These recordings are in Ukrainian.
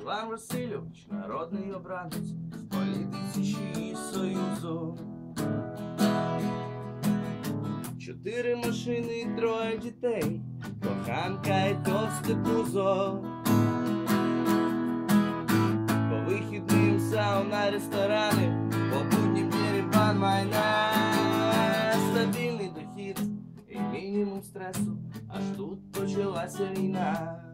Іван Васильович, народний обранець, в політиці чи союзу. Чотири машини, троє дітей, коханка і товсте пузо. По вихідним сауна, ресторани, по буднім дерибан майна, стабільний дохід і мінімум стресу, аж тут почалася війна.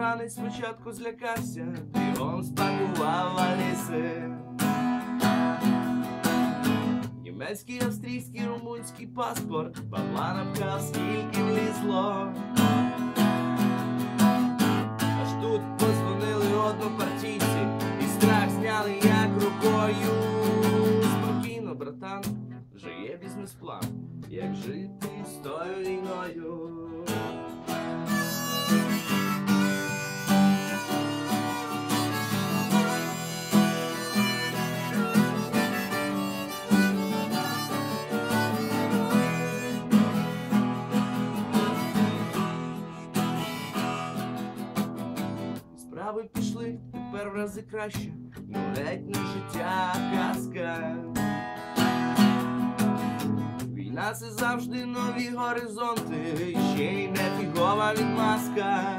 Народний спочатку злякався, бігом спакував валіси. Німецький, австрійський, румунський паспорт, бабла напхав, скільки влізло. Аж тут позвонили однопартійці, і страх зняли як рукою. Спокійно, братан, вже є бізнес-план, як жити з тою війною. Пішли тепер в рази краще, ну геть не життя, казка. Війна це завжди нові горизонти, ще й не фігова відмазка.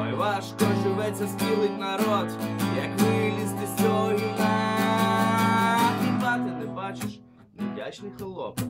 Ой, важко живеться, скілить народ, як вилізти з цього гівна. Хіба ти не бачиш, невдячний холоп,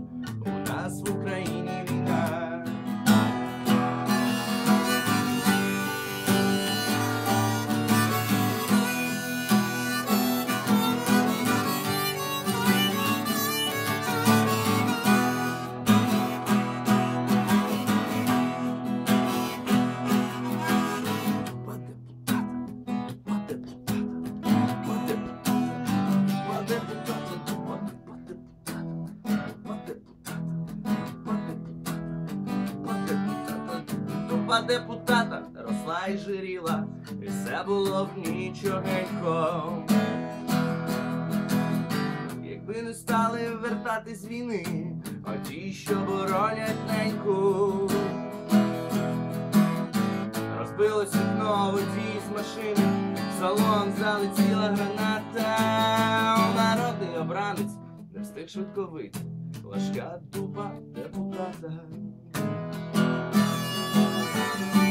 Дуба депутата росла і жиріла, і все було б нічогенько. Якби не стали вертати з війни, оті, що боронять неньку. Розбилось вікно водій з машини, в салон залетіла граната. Народний обранець не встиг швидко вийти. Важка дуба депутата. Thank you.